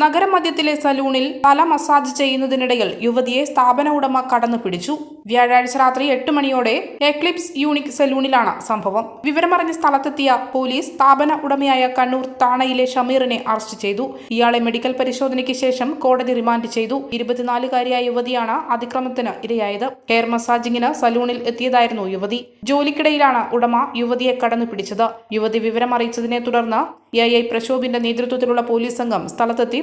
നഗരമധ്യത്തിലെ സലൂണിൽ തല മസാജ് ചെയ്യുന്നതിനിടയിൽ യുവതിയെ സ്ഥാപന ഉടമ കടന്നു പിടിച്ചു. വ്യാഴാഴ്ച രാത്രി എട്ട് മണിയോടെ എക്ലിപ്സ് യൂണിക് സലൂണിലാണ് സംഭവം. വിവരമറിഞ്ഞ സ്ഥലത്തെത്തിയ പോലീസ് സ്ഥാപന ഉടമയായ കണ്ണൂർ താണയിലെ ഷമീറിനെ അറസ്റ്റ് ചെയ്തു. ഇയാളെ മെഡിക്കൽ പരിശോധനയ്ക്ക് ശേഷം കോടതി റിമാൻഡ് ചെയ്തു. ഇരുപത്തിനാലുകാരിയായ യുവതിയാണ് അതിക്രമത്തിന് ഇരയായത്. ഹെയർ മസാജിങ്ങിന് സലൂണിൽ എത്തിയതായിരുന്നു യുവതി. ജോലിക്കിടയിലാണ് ഉടമ യുവതിയെ കടന്നു പിടിച്ചത്. യുവതി വിവരമറിയിച്ചതിനെ തുടർന്ന് എ ഐ പ്രശോഭിന്റെ നേതൃത്വത്തിലുള്ള പോലീസ് സംഘം സ്ഥലത്തെത്തി